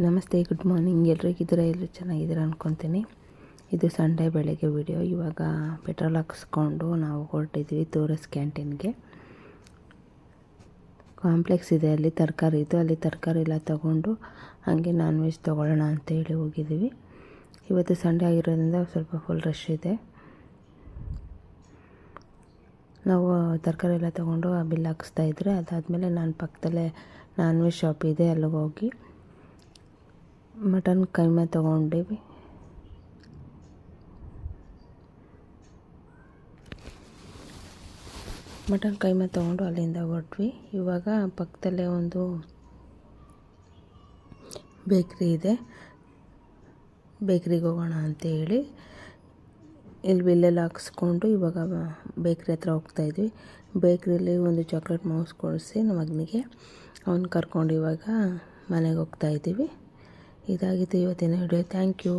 ನಮಸ್ತೆ, good morning. ಎಲ್ರಿಗಿದ್ದೀರಾ ಎಲ್ಲರೂ ಚೆನ್ನಾಗಿದ್ದೀರಾ ಅಂದ್ಕೊತೀನಿ ಇದು ಸಂಡೇ ಬೆಳಗ್ಗೆ ವಿಡಿಯೋ. ಇವಾಗ ಪೆಟ್ರೋಲ್ ಹಾಕಿಸ್ಕೊಂಡು ನಾವು ಹೊರಟಿದ್ವಿ ಟೂರಿಸ್ಟ್ ಕ್ಯಾಂಟೀನ್ಗೆ. ಕಾಂಪ್ಲೆಕ್ಸ್ ಇದೆ. ಅಲ್ಲಿ ತರಕಾರಿ ಇದು ಅಲ್ಲಿ ತರಕಾರಿ ಎಲ್ಲ ತೊಗೊಂಡು ಹಾಗೆ ನಾನ್ ವೆಜ್ ತೊಗೊಳ್ಳೋಣ ಅಂತೇಳಿ ಹೋಗಿದ್ದೀವಿ ಇವತ್ತು ಸಂಡೇ ಆಗಿರೋದ್ರಿಂದ ಸ್ವಲ್ಪ ಫುಲ್ ರಶ್ ಇದೆ. ನಾವು ತರಕಾರಿ ಎಲ್ಲ ತೊಗೊಂಡು ಬಿಲ್ ಹಾಕಿಸ್ತಾ ಇದ್ರೆ ಅದಾದಮೇಲೆ ನಾನು ಪಕ್ಕದಲ್ಲೇ ನಾನ್ ವೆಜ್ ಶಾಪ್ ಇದೆ. ಅಲ್ಲಿಗೆ ಹೋಗಿ ಮಟನ್ ಕೈಮೆ ತೊಗೊಂಡಿವಿ. ಮಟನ್ ಕೈಮೆ ತೊಗೊಂಡು ಅಲ್ಲಿಂದ ಹೊರಟ್ವಿ ಇವಾಗ ಪಕ್ಕದಲ್ಲೇ ಒಂದು ಬೇಕ್ರಿ ಇದೆ. ಬೇಕ್ರಿಗೆ ಹೋಗೋಣ ಅಂತ ಹೇಳಿ ಇಲ್ಲಿ ಬಿಲ್ಲೆಲ್ಲ ಹಾಕ್ಸ್ಕೊಂಡು ಇವಾಗ ಬೇಕ್ರಿ ಹತ್ರ ಹೋಗ್ತಾಯಿದ್ವಿ ಬೇಕ್ರಿಲಿ ಒಂದು ಚಾಕ್ಲೇಟ್ ಮೌಸ್ ಕೊಡಿಸಿ ನಮ್ಮ ಮಗನಿಗೆ ಅವ್ನು ಕರ್ಕೊಂಡು ಇವಾಗ ಮನೆಗೆ ಹೋಗ್ತಾಯಿದ್ದೀವಿ ಇದಾಗಿತ್ತು ಇವತ್ತಿನ ವಿಡಿಯೋ ಥ್ಯಾಂಕ್ ಯು